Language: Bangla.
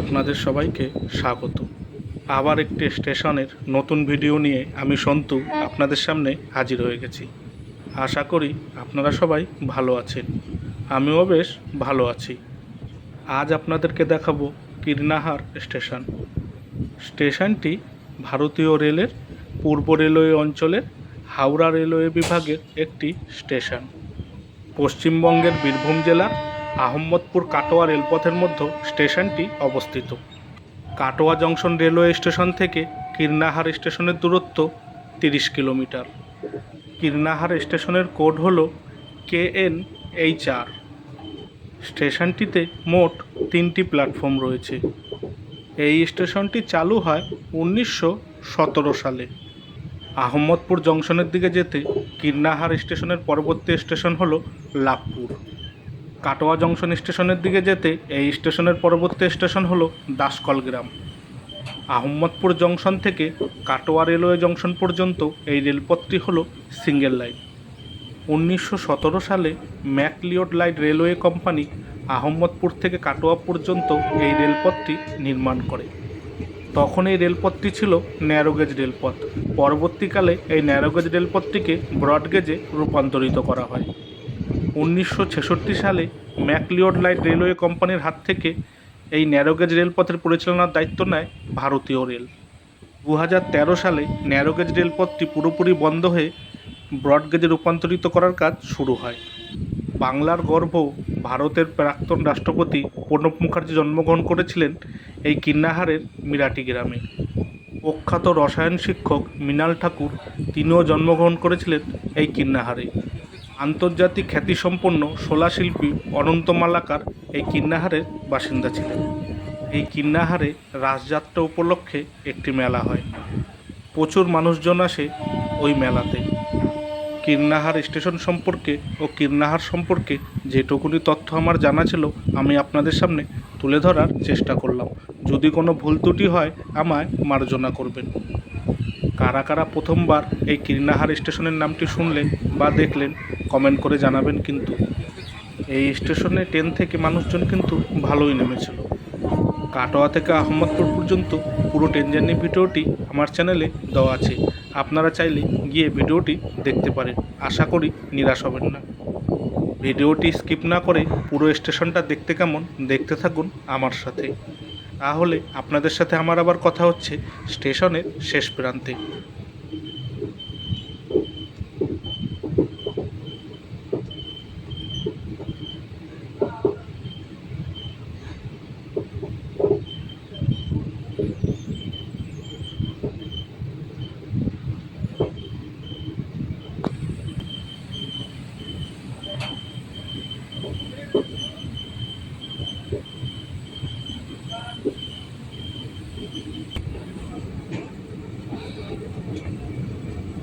আপনাদের সবাইকে স্বাগত। আবার একটি স্টেশনের নতুন ভিডিও নিয়ে আমি সন্তু আপনাদের সামনে হাজির হয়ে গেছি। আশা করি আপনারা সবাই ভালো আছেন। আমিও বেশ ভালো আছি। আজ আপনাদেরকে দেখাবো কীর্ণাহার স্টেশন। স্টেশনটি ভারতীয় রেলের পূর্ব রেলওয়ে অঞ্চলের হাওড়া রেলওয়ে বিভাগের একটি স্টেশন। পশ্চিমবঙ্গের বীরভূম জেলার আহম্মদপুর কাটোয়া রেলপথের মধ্যে স্টেশনটি অবস্থিত। কাটোয়া জংশন রেলওয়ে স্টেশন থেকে কীর্ণাহার স্টেশনের দূরত্ব তিরিশ কিলোমিটার। কীর্ণাহার স্টেশনের কোড হল কে এন এইচ আর স্টেশনটিতে মোট তিনটি প্ল্যাটফর্ম রয়েছে। এই স্টেশনটি চালু হয় উনিশশো সতেরো সালে। আহম্মদপুর জংশনের দিকে যেতে কীর্ণাহার স্টেশনের পরবর্তী স্টেশন হলো লাভপুর। কাটোয়া জংশন স্টেশনের দিকে যেতে এই স্টেশনের পরবর্তী স্টেশন হলো দাসকল গ্রাম। আহম্মদপুর জংশন থেকে কাটোয়া রেলওয়ে জংশন পর্যন্ত এই রেলপথটি হলো সিঙ্গেল লাইন। উনিশশো সতেরো সালে McLeod light railway company Ahmadpur থেকে কাটোয়া পর্যন্ত এই রেলপথটি নির্মাণ করে। তখন এই রেলপথটি ছিল ন্যারোগেজ রেলপথ। পরবর্তীকালে এই ন্যারোগেজ রেলপথটিকে ব্রডগেজে রূপান্তরিত করা হয়। উনিশশো ছেষট্টি সালে ম্যাকলিওড লাইট রেলওয়ে কোম্পানির হাত থেকে এই ন্যারোগেজ রেলপথের পরিচালনার দায়িত্ব নেয় ভারতীয় রেল। দু হাজার তেরো সালে ন্যারোগেজ রেলপথটি পুরোপুরি বন্ধ হয়ে ব্রডগেজে রূপান্তরিত করার কাজ শুরু হয়। বাংলার গর্ভ ভারতের প্রাক্তন রাষ্ট্রপতি প্রণব মুখার্জি জন্মগ্রহণ করেছিলেন এই কিন্নাহারের মিরাটি গ্রামে। প্রখ্যাত রসায়ন শিক্ষক মৃণাল ঠাকুর তিনিও জন্মগ্রহণ করেছিলেন এই কিন্নাহারে। আন্তর্জাতিক খ্যাতিসম্পন্ন শোলা শিল্পী অনন্ত মালাকার এই কিন্নাহারের বাসিন্দা ছিলেন। এই কিন্নাহারে রাসযাত্রা উপলক্ষে একটি মেলা হয়। প্রচুর মানুষজন আসে ওই মেলাতে। কীর্ণাহার স্টেশন সম্পর্কে ও কীর্ণাহার সম্পর্কে যেটুকুনি তথ্য আমার জানা ছিল, আমি আপনাদের সামনে তুলে ধরার চেষ্টা করলাম। যদি কোনো ভুল ত্রুটি হয়, আমায় মার্জনা করবেন। কারা কারা প্রথমবার এই কীর্ণাহার স্টেশনের নামটি শুনলেন বা দেখলেন, কমেন্ট করে জানাবেন কিন্তু। এই স্টেশনে ট্রেন থেকে মানুষজন কিন্তু ভালোই নেমেছিল। কাটোয়া থেকে আহমদপুর পর্যন্ত পুরো ট্রেন জার্নি ভিডিওটি আমার চ্যানেলে দেওয়া আছে। আপনারা চাইলে গিয়ে ভিডিওটি দেখতে পারেন। আশা করি নিরাশ হবেন না। ভিডিওটি স্কিপ না করে পুরো স্টেশনটা দেখতে কেমন, দেখতে থাকুন আমার সাথে। তাহলে আপনাদের সাথে আমার আবার কথা হচ্ছে স্টেশনের শেষ প্রান্তে।